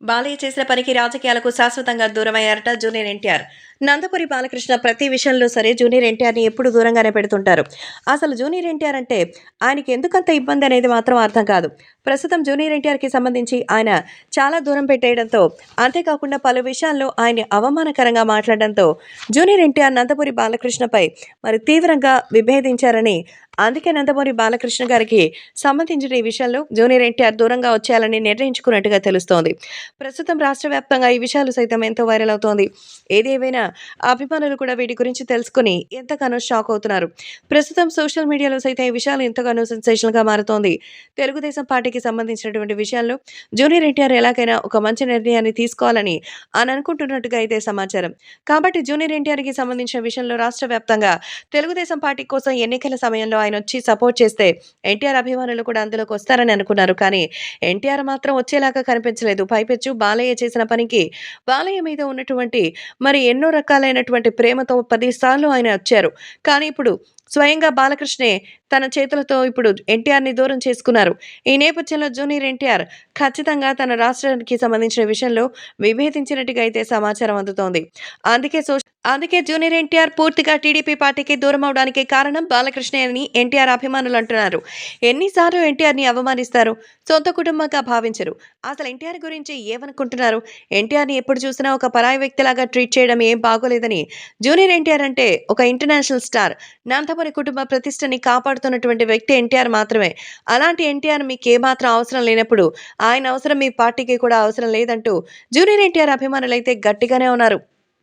బాలయ్య చేసిన పనికి రాజకీయాలకు శాశ్వతంగా దూరమయ్యారట జూనియర్ ఎన్టీఆర్. నందపురి బాలకృష్ణ ప్రతి విషయంలో సరే జూనియర్ ఎన్టీఆర్ని ఎప్పుడు దూరంగానే పెడుతుంటారు. అసలు జూనియర్ ఎన్టీఆర్ అంటే ఆయనకి ఎందుకంత ఇబ్బంది అనేది మాత్రం అర్థం కాదు. ప్రస్తుతం జూనియర్ ఎన్టీఆర్కి సంబంధించి ఆయన చాలా దూరం పెట్టేయడంతో అంతేకాకుండా పలు విషయాల్లో ఆయన అవమానకరంగా మాట్లాడడంతో జూనియర్ ఎన్టీఆర్ నందపురి బాలకృష్ణపై మరి తీవ్రంగా విభేదించారని అందుకే నందమూరి బాలకృష్ణ గారికి సంబంధించిన ఈ విషయంలో జూనియర్ ఎన్టీఆర్ దూరంగా వచ్చేయాలని నిర్ణయించుకున్నట్టుగా తెలుస్తోంది. ప్రస్తుతం రాష్ట్ర వ్యాప్తంగా ఈ విషయాలు సైతం ఎంతో వైరల్ అవుతోంది. ఏదేమైనా అభిమానులు కూడా వీటి గురించి తెలుసుకుని ఎంతగానో షాక్ అవుతున్నారు. ప్రస్తుతం సోషల్ మీడియాలో సైతం ఈ విషయాలు ఎంతగానో సెన్సేషనల్గా మారుతోంది. తెలుగుదేశం పార్టీకి సంబంధించినటువంటి విషయాల్లో జూనియర్ ఎన్టీఆర్ ఎలాగైనా ఒక మంచి నిర్ణయాన్ని తీసుకోవాలని అని అనుకుంటున్నట్టుగా అయితే సమాచారం. కాబట్టి జూనియర్ ఎన్టీఆర్కి సంబంధించిన విషయంలో రాష్ట్ర వ్యాప్తంగా తెలుగుదేశం పార్టీ కోసం ఎన్నికల సమయంలో ఆయన వచ్చి సపోర్ట్ చేస్తే ఎన్టీఆర్ అభిమానులు కూడా అందులోకి వస్తారని అనుకున్నారు. కానీ ఎన్టీఆర్ మాత్రం వచ్చేలాగా కనిపించలేదు. పైపెచ్చు బాలయ్య చేసిన పనికి బాలయ్య మీద ఉన్నటువంటి మరి ఎన్నో రకాలైనటువంటి ప్రేమతో పదిసార్లు ఆయన వచ్చారు. కానీ ఇప్పుడు స్వయంగా బాలకృష్ణే తన చేతులతో ఇప్పుడు ఎన్టీఆర్ని దూరం చేసుకున్నారు. ఈ నేపథ్యంలో జూనియర్ ఎన్టీఆర్ ఖచ్చితంగా తన రాష్ట్రానికి సంబంధించిన విషయంలో విభేదించినట్టుగా అయితే సమాచారం అందుతోంది. అందుకే అందుకే జూనియర్ ఎన్టీఆర్ పూర్తిగా టీడీపీ పార్టీకి దూరం అవడానికి కారణం బాలకృష్ణ అని ఎన్టీఆర్ అభిమానులు అంటున్నారు. ఎన్నిసార్లు ఎన్టీఆర్ని అవమానిస్తారు? సొంత కుటుంబంగా భావించరు. అసలు ఎన్టీఆర్ గురించి ఏమనుకుంటున్నారు? ఎన్టీఆర్ని ఎప్పుడు చూసినా ఒక పరాయి వ్యక్తిలాగా ట్రీట్ చేయడం ఏం బాగోలేదని జూనియర్ ఎన్టీఆర్ అంటే ఒక ఇంటర్నేషనల్ స్టార్. నందమూరి కుటుంబ ప్రతిష్టని కాపాడుతున్నటువంటి వ్యక్తి ఎన్టీఆర్ మాత్రమే. అలాంటి ఎన్టీఆర్ మీకు ఏమాత్రం అవసరం లేనప్పుడు ఆయన అవసరం మీ పార్టీకి కూడా అవసరం లేదంటూ జూనియర్ ఎన్టీఆర్ అభిమానులైతే గట్టిగానే ఉన్నారు.